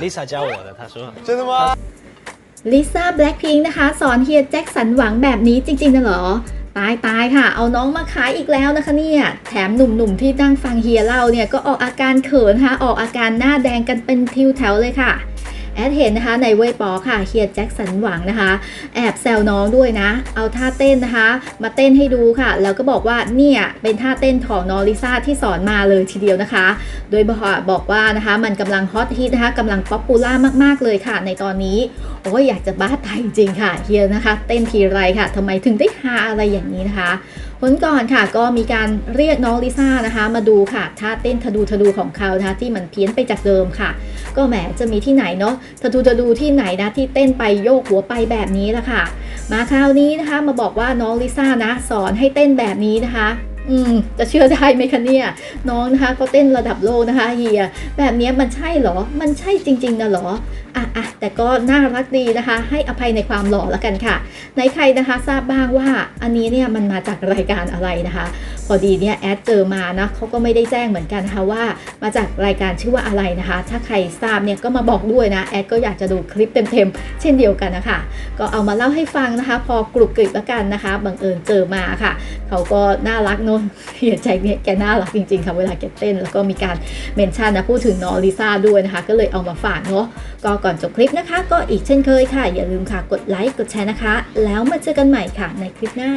Lisa 教我的，她说。真的吗？ ลิซ่าแบล็คพิงนะคะ สอนเฮียแจ็คสันหวังแบบนี้จริงๆนะเหรอ ตายตายค่ะ เอาน้องมาขายอีกแล้วนะคะเนี่ย แถมหนุ่มๆที่นั่งฟังเฮียเล่าเนี่ย ก็ออกอาการเขินนะคะออกอาการหน้าแดงกันเป็นทิวแถวเลยค่ะ แอดเห็นนะคะในเวยปอค่ะเฮียแจ็คสันหวังนะคะ แอบแซวน้องด้วยนะ เอาท่าเต้นนะคะ มาเต้นให้ดูค่ะ แล้วก็บอกว่าเนี่ยเป็นท่าเต้นของน้องลิซ่าที่สอนมาเลยทีเดียวนะคะ โดยบอกบอกว่านะคะมันกำลังฮอตฮิตนะคะกำลังป๊อปปูล่ามาก ๆ เลยค่ะ ในตอนนี้โอ้ยอยากจะบ้าตายจริงๆค่ะเฮียนะคะ เต้นทีไรค่ะทำไมถึงได้ฮาอะไรอย่างนี้นะคะ ผลก่อนค่ะก็มีการเรียกน้องลิซ่านะคะ มาดูค่ะท่าเต้นทะดูทะดูของเขานะคะที่มันเพี้ยนไปจากเดิมค่ะ ก็แหมจะมีที่ไหนเนาะทะดูทะดูที่ไหนนะที่เต้นไปโยกหัวไปแบบนี้ละค่ะ มาคราวนี้นะคะมาบอกว่าน้องลิซ่านะสอนให้เต้นแบบนี้นะคะ อืมจะเชื่อได้ไหมคะเนี่ย น้องนะคะก็เต้นระดับโลกนะคะเฮียแบบนี้มันใช่เหรอ มันใช่จริงๆนะเหรออะอะแต่ก็น่ารักดีนะคะ ให้อภัยในความหล่อแล้วกันค่ะ ในใครนะคะทราบบ้างว่าอันนี้เนี่ยมันมาจากรายการอะไรนะคะ พอดีเนี่ยแอดเจอมานะเขาก็ไม่ได้แจ้งเหมือนกันนะคะว่า มาจากรายการชื่อว่าอะไรนะคะ ถ้าใครทราบเนี่ยก็มาบอกด้วยนะแอดก็อยากจะดูคลิปเต็มๆ เช่นเดียวกันนะคะ ก็เอามาเล่าให้ฟังนะคะ พอกรุบกริบแล้วกันนะคะบังเอิญเจอมาค่ะเขาก็น่ารักเนอะเฮียใจเนี่ยแกน่ารักจริงๆค่ะเวลาแกเต้น แล้วก็มีการเมนชั่นนะพูดถึงน้องลิซ่าด้วยนะคะ ก็เลยเอามาฝากเนาะก็ก่อนจบคลิปนะคะ ก็อีกเช่นเคยค่ะ อย่าลืมค่ะกดไลค์กดแชร์นะคะ แล้วมาเจอกันใหม่ค่ะในคลิปหน้า